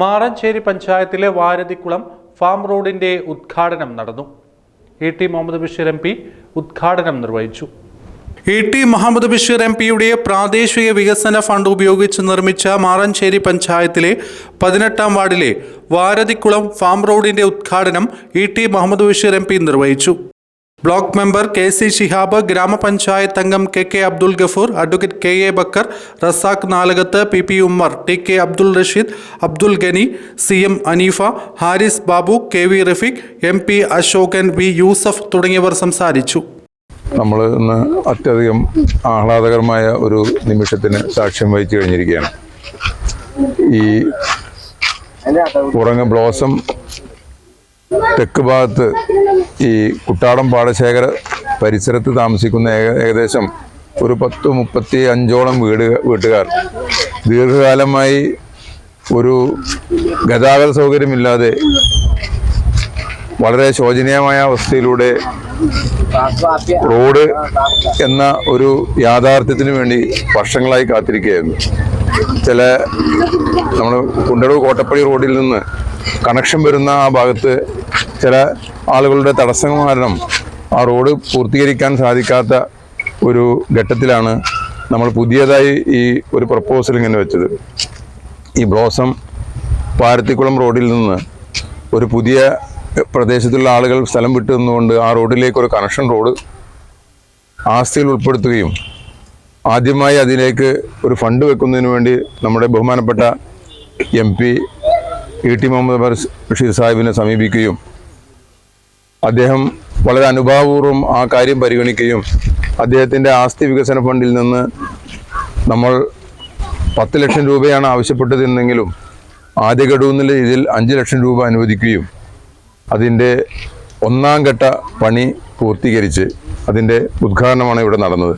മാറഞ്ചേരി പഞ്ചായത്തിലെ വാരതിക്കുളം ഫാം റോഡിന്റെ ഉദ്ഘാടനം നടന്നു. A T Muhammad Basheer M P ഉദ്ഘാടനം നിർവഹിച്ചു. E T Muhammad Basheer M പിയുടെ പ്രാദേശിക വികസന ഫണ്ട് ഉപയോഗിച്ച് നിർമ്മിച്ച മാറഞ്ചേരി പഞ്ചായത്തിലെ പതിനെട്ടാം വാർഡിലെ വാരതിക്കുളം ഫാം റോഡിന്റെ ഉദ്ഘാടനം E T Muhammad Basheer M P നിർവഹിച്ചു. Block member K C Shihab ഗ്രാമപഞ്ചായത്ത് അംഗം K K Abdul Gafoor advocate K A Bakker Razak Nalakath P P Ummer T K Abdul Rasheed Abdul Gani C M Aneefa Haris Babu K V Rafeeq M P Ashokan V Yusuf തുടങ്ങിയവർ സംസാരിച്ചു. നമ്മൾ ഇന്ന് അത്യധികം ആഹ്ലാദകരമായ ഒരു നിമിഷത്തിന് സാക്ഷ്യം വഹിച്ചു കഴിഞ്ഞിരിക്കുകയാണ്. ഈ ഉറങ്ങ ബ്ലോസം തെക്ക് ഭാഗത്ത് ഈ കുട്ടാടം പാടശേഖര പരിസരത്ത് താമസിക്കുന്ന ഏകദേശം ഒരു പത്ത് മുപ്പത്തി അഞ്ചോളം വീട് വീട്ടുകാർ. ദീർഘകാലമായി ഒരു ഗതാഗത സൗകര്യമില്ലാതെ വളരെ ശോചനീയമായ അവസ്ഥയിലൂടെ റോഡ് എന്ന ഒരു യാഥാർത്ഥ്യത്തിന് വേണ്ടി വർഷങ്ങളായി കാത്തിരിക്കുകയായിരുന്നു. ചില നമ്മൾ കുണ്ടടവ് കോട്ടപ്പള്ളി റോഡിൽ നിന്ന് കണക്ഷൻ വരുന്ന ആ ഭാഗത്ത് ചില ആളുകളുടെ തടസ്സം കാരണം ആ റോഡ് പൂർത്തീകരിക്കാൻ സാധിക്കാത്ത ഒരു ഘട്ടത്തിലാണ് നമ്മൾ പുതിയതായി ഈ ഒരു പ്രപ്പോസൽ ഇങ്ങനെ വെച്ചത്. ഈ ബ്ലോസം പാരത്തിക്കുളം റോഡിൽ നിന്ന് ഒരു പുതിയ പ്രദേശത്തുള്ള ആളുകൾ സ്ഥലം വിട്ടു നിന്നുകൊണ്ട് ആ റോഡിലേക്ക് ഒരു കണക്ഷൻ റോഡ് ആസ്തിയിൽ ഉൾപ്പെടുത്തുകയും ആദ്യമായി അതിലേക്ക് ഒരു ഫണ്ട് വെക്കുന്നതിന് വേണ്ടി നമ്മുടെ ബഹുമാനപ്പെട്ട M P E T Muhammad Basheer സാഹിബിനെ സമീപിക്കുകയും അദ്ദേഹം വളരെ അനുഭാവപൂർവം ആ കാര്യം പരിഗണിക്കുകയും അദ്ദേഹത്തിന്റെ ആസ്തി വികസന ഫണ്ടിൽ നിന്ന് നമ്മൾ പത്ത് ലക്ഷം രൂപയാണ് ആവശ്യപ്പെട്ടതെന്നെങ്കിലും ആദ്യ ഗഡുവിൽ ഇതിൽ അഞ്ച് ലക്ഷം രൂപ അനുവദിക്കുകയും അതിന്റെ ഒന്നാം ഘട്ട പണി പൂർത്തീകരിച്ച് അതിന്റെ ഉദ്ഘാടനമാണ് ഇവിടെ നടന്നത്.